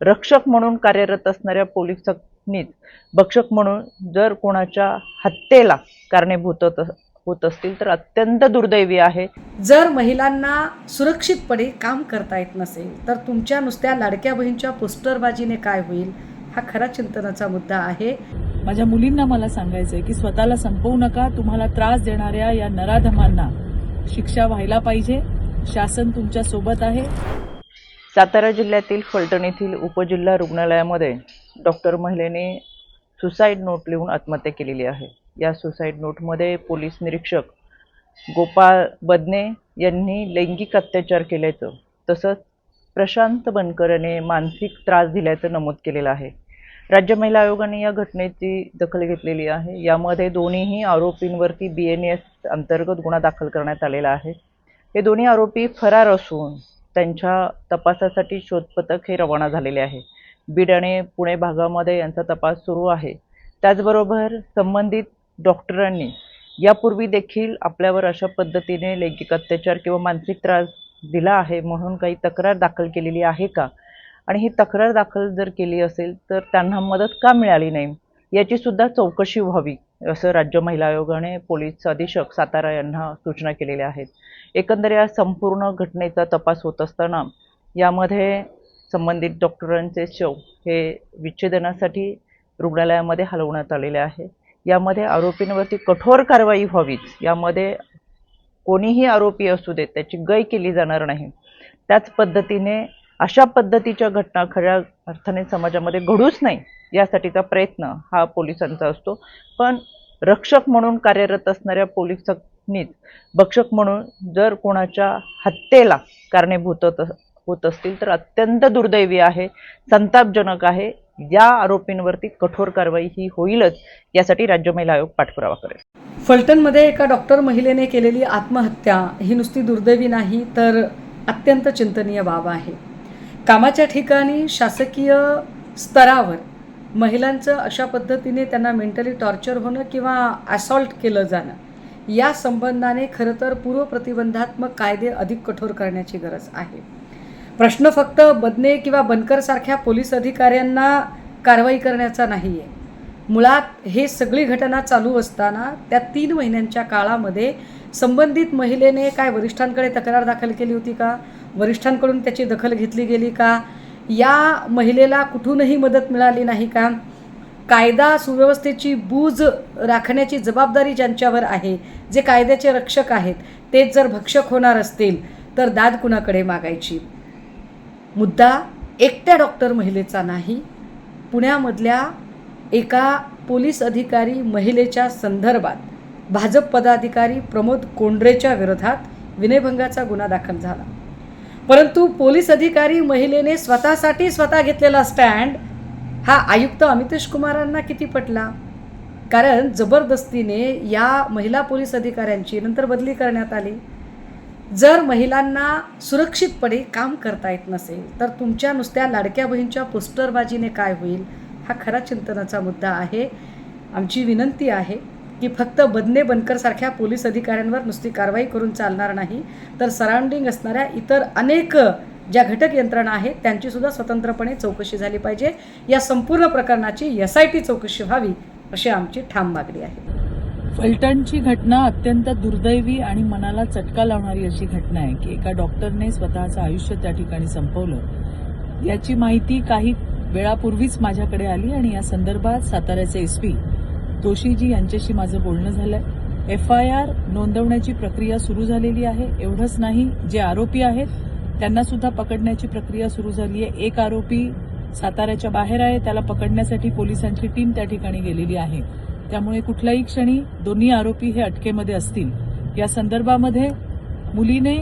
रक्षक म्हणून कार्यरत असणाऱ्या पोलिसांनीच भक्षक म्हणून जर कोणाच्या हत्येला कारणीभूत होत- होत असतील तर अत्यंत दुर्दैवी आहे. जर महिलांना सुरक्षितपणे काम करता येत नसेल तर तुमच्या नुसत्या लाडक्या बहीणच्या पोस्टरबाजीने काय होईल? हा खरा चिंतनाचा मुद्दा आहे. माझ्या मुलींना मला सांगायचंय की स्वतःला संपवू नका. तुम्हाला त्रास देणाऱ्या या नराधमांना शिक्षा व्हायला पाहिजे. शासन तुमच्यासोबत आहे. सातारा जिल्ह्यातील फलटण येथील उपजिल्हा रुग्णालयामध्ये डॉक्टर महिलेने सुसाईड नोट लिहून आत्महत्या केलेली आहे. या सुसाईड नोटमध्ये पोलीस निरीक्षक गोपाळ बदने यांनी लैंगिक अत्याचार केल्याचं तसंच प्रशांत बनकर याने मानसिक त्रास दिल्याचं नमूद केलेलं आहे. राज्य महिला आयोगाने या घटनेची दखल घेतलेली आहे. यामध्ये दोन्हीही आरोपींवरती बी एन एस अंतर्गत गुन्हा दाखल करण्यात आलेला आहे. हे दोन्ही आरोपी फरार असून त्यांच्या तपासासाठी शोधपथक हे रवाना झालेले आहे. बीड आणि पुणे भागामध्ये यांचा तपास सुरू आहे. त्याचबरोबर संबंधित डॉक्टरांनी यापूर्वी देखील आपल्यावर अशा पद्धतीने लैंगिक अत्याचार किंवा मानसिक त्रास दिला आहे म्हणून काही तक्रार दाखल केलेली आहे का? आणि ही तक्रार दाखल जर केली असेल तर त्यांना मदत का मिळाली नाही? याची सुद्धा चौकशी व्हावी. असं राज्य महिला आयोगाने पोलीस अधीक्षक सातारा यांना सूचना केलेल्या आहेत. एकंदर या संपूर्ण घटनेचा तपास होत असताना यामध्ये संबंधित डॉक्टरांचे शव हे विच्छेदनासाठी रुग्णालयामध्ये हलवण्यात आलेले आहे. यामध्ये आरोपींवरती कठोर कारवाई व्हावीच. यामध्ये कोणीही आरोपी असू देत त्याची गय केली जाणार नाही. त्याच पद्धतीने अशा पद्धतीच्या घटना खऱ्या अर्थाने समाजामध्ये घडूच नाही. यासाठीचा प्रयत्न हा पोलिसांचा असतो. पण रक्षक म्हणून कार्यरत असणाऱ्या पोलिसांनीच भक्षक म्हणून जर कोणाच्या हत्येला कारणीभूत होत होत असतील तर अत्यंत दुर्दैवी आहे संतापजनक आहे. या आरोपींवरती कठोर कारवाई ही होईलच यासाठी राज्य महिला आयोग पाठपुरावा करेल. फलटणमध्ये एका डॉक्टर महिलेने केलेली आत्महत्या ही नुसती दुर्दैवी नाही तर अत्यंत चिंतनीय बाब आहे. कामाच्या ठिकाणी शासकीय स्तरावर महिलांचं अशा पद्धतीने त्यांना मेंटली टॉर्चर होणं किंवा असॉल्ट केलं जाणं या संबंधाने खरं तर पूर्वप्रतिबंधात्मक कायदे अधिक कठोर करण्याची गरज आहे. प्रश्न फक्त बदने किंवा बनकरसारख्या पोलीस अधिकाऱ्यांना कारवाई करण्याचा नाही आहे मुळात हे सगळी घटना चालू असताना त्या तीन महिन्यांच्या काळामध्ये संबंधित महिलेने काय वरिष्ठांकडे तक्रार दाखल केली होती का? वरिष्ठांकडून त्याची दखल घेतली गेली का? या महिलेला कुठूनही मदत मिळाली नाही का? कायदा सुव्यवस्थेची बूज राखण्याची जबाबदारी ज्यांच्यावर आहे जे कायद्याचे रक्षक आहेत तेच जर भक्षक होणार असतील तर दाद कुणाकडे मागायची? मुद्दा एकट्या डॉक्टर महिलेचा नाही. पुण्यामधल्या एका पोलीस अधिकारी महिलेच्या संदर्भात भाजप पदाधिकारी प्रमोद कोंडरेच्या विरोधात विनयभंगाचा गुन्हा दाखल झाला. परंतु पोलीस अधिकारी महिलेने स्वतःसाठी स्वतः घेतलेला स्टँड हा आयुक्त अमितेश कुमारांना किती पटला? कारण जबरदस्तीने या महिला पोलीस अधिकाऱ्यांची नंतर बदली करण्यात आली. जर महिलांना सुरक्षितपणे काम करता येत नसेल तर तुमच्या नुसत्या लाडक्या बहीणच्या पोस्टरबाजीने काय होईल? हा खरा चिंतनाचा मुद्दा आहे. आमची विनंती आहे. की फक्त बदने बनकरसारख्या पोलीस अधिकाऱ्यांवर नुसती कारवाई करून चालणार नाही तर सराउंडिंग असणाऱ्या इतर अनेक ज्या घटक यंत्रणा आहेत त्यांचीसुद्धा स्वतंत्रपणे चौकशी झाली पाहिजे. या संपूर्ण प्रकरणाची एस आय टी चौकशी व्हावी अशी आमची ठाम मागणी आहे. फलटणची घटना अत्यंत दुर्दैवी आणि मनाला चटका लावणारी अशी घटना आहे की एका डॉक्टरने स्वतःचं आयुष्य त्या ठिकाणी संपवलं. याची माहिती काही वेळापूर्वीच माझ्याकडे आली आणि या संदर्भात साताऱ्याचे एसपी जोशीजी यांच्याशी माझं बोलणं झालंय. एफ आय आर नोंदवण्याची प्रक्रिया सुरू झालेली आहे. एवढंच नाही जे आरोपी आहेत त्यांना सुद्धा पकडण्याची प्रक्रिया सुरू झाली आहे. एक आरोपी साताऱ्याच्या बाहेर आहे त्याला पकडण्यासाठी पोलिसांची टीम त्या ठिकाणी गेलेली आहे. त्यामुळे कुठल्याही क्षणी दोन्ही आरोपी हे अटकेमध्ये असतील. या संदर्भामध्ये मुलीने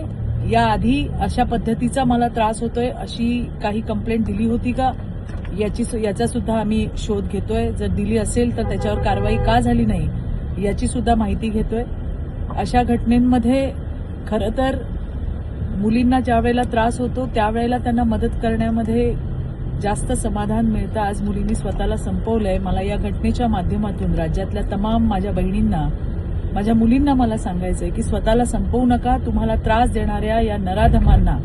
याआधी अशा पद्धतीचा मला त्रास होतोय अशी काही कंप्लेंट दिली होती का? याची याचा सुद्धा आम्ही शोध घेतोय. जर दिली असेल तर त्याच्यावर कारवाई का झाली नाही याची सुद्धा माहिती घेतोय. अशा घटनेमध्ये खरं तर मुलींना ज्या वेळेला त्रास होतो त्यावेळेला त्यांना मदत करण्यामध्ये जास्त समाधान मिळतं. आज मुलींनी स्वतःला संपवलंय. मला या घटनेच्या माध्यमातून राज्यातल्या तमाम माझ्या बहिणींना माझ्या मुलींना मला सांगायचंय की स्वतःला संपवू नका. तुम्हाला त्रास देणाऱ्या या नराधमांना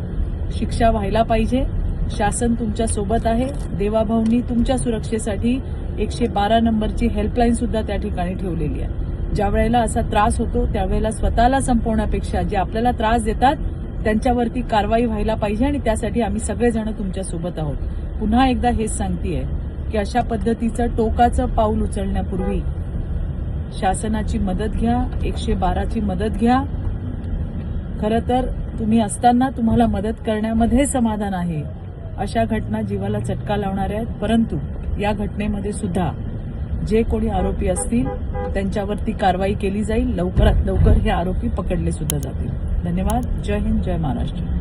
शिक्षा व्हायला पाहिजे. शासन तुमच्यासोबत आहे. देवाभाऊंनी तुमच्या सुरक्षेसाठी एकशे बारा नंबरची हेल्पलाईन सुद्धा त्या ठिकाणी ठेवलेली आहे. ज्या वेळेला असा त्रास होतो त्यावेळेला स्वतःला संपवण्यापेक्षा जे आपल्याला त्रास देतात त्यांच्यावरती कारवाई व्हायला पाहिजे आणि त्यासाठी आम्ही सगळेजण तुमच्यासोबत आहोत. पुन्हा एकदा हेच सांगतेय की अशा पद्धतीचं टोकाचं पाऊल उचलण्यापूर्वी शासनाची मदत घ्या एकशे बाराची मदत घ्या. खरं तर तुम्ही असताना तुम्हाला मदत करण्यामध्ये समाधान आहे. अशा घटना जीवाला चटका लावणाऱ्या आहेत. परंतु या घटनेमध्ये सुद्धा जे कोणी आरोपी असतील त्यांच्यावरती कारवाई केली जाईल. लवकरात लवकर हे आरोपी पकडले सुद्धा जातील. धन्यवाद. जय हिंद. जय महाराष्ट्र.